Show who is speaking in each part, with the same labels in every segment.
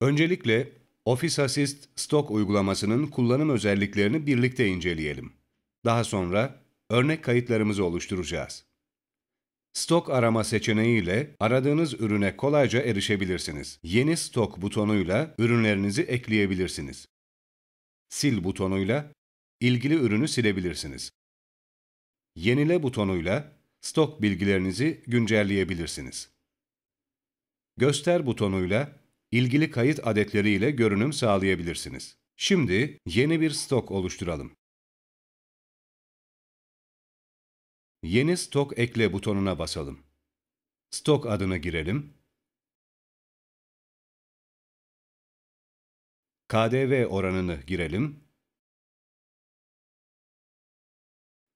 Speaker 1: Öncelikle Office Assist Stock uygulamasının kullanım özelliklerini birlikte inceleyelim. Daha sonra örnek kayıtlarımızı oluşturacağız. Stok arama seçeneğiyle aradığınız ürüne kolayca erişebilirsiniz. Yeni stok butonuyla ürünlerinizi ekleyebilirsiniz. Sil butonuyla ilgili ürünü silebilirsiniz. Yenile butonuyla stok bilgilerinizi güncelleyebilirsiniz. Göster butonuyla ilgili kayıt adetleriyle görünüm sağlayabilirsiniz. Şimdi yeni bir stok oluşturalım. Yeni stok ekle butonuna basalım. Stok adını girelim. KDV oranını girelim.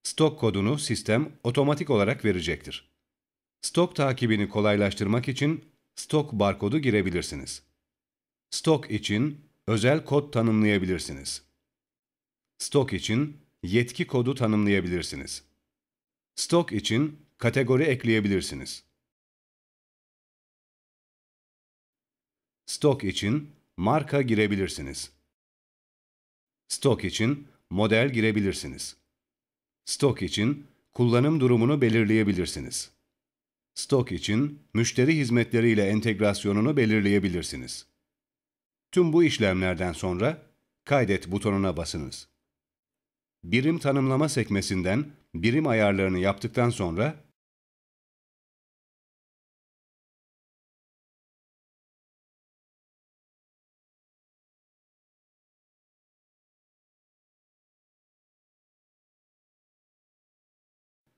Speaker 1: Stok kodunu sistem otomatik olarak verecektir. Stok takibini kolaylaştırmak için stok barkodu girebilirsiniz. Stok için özel kod tanımlayabilirsiniz. Stok için yetki kodu tanımlayabilirsiniz. Stok için kategori ekleyebilirsiniz. Stok için marka girebilirsiniz. Stok için model girebilirsiniz. Stok için kullanım durumunu belirleyebilirsiniz. Stok için müşteri hizmetleriyle entegrasyonunu belirleyebilirsiniz. Tüm bu işlemlerden sonra Kaydet butonuna basınız. Birim tanımlama sekmesinden birim ayarlarını yaptıktan sonra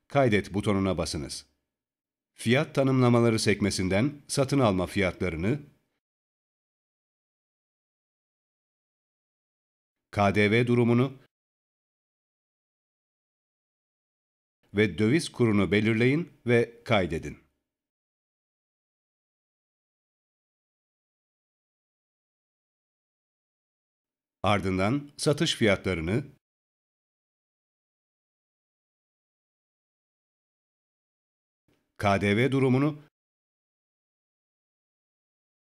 Speaker 1: Kaydet butonuna basınız. Fiyat tanımlamaları sekmesinden satın alma fiyatlarını, KDV durumunu ve döviz kurunu belirleyin ve kaydedin. Ardından satış fiyatlarını, KDV durumunu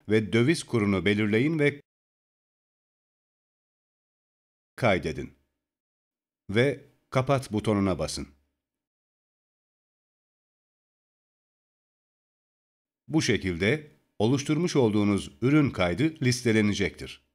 Speaker 1: ve döviz kurunu belirleyin ve kaydedin. Ve kapat butonuna basın. Bu şekilde oluşturmuş olduğunuz ürün kaydı listelenecektir.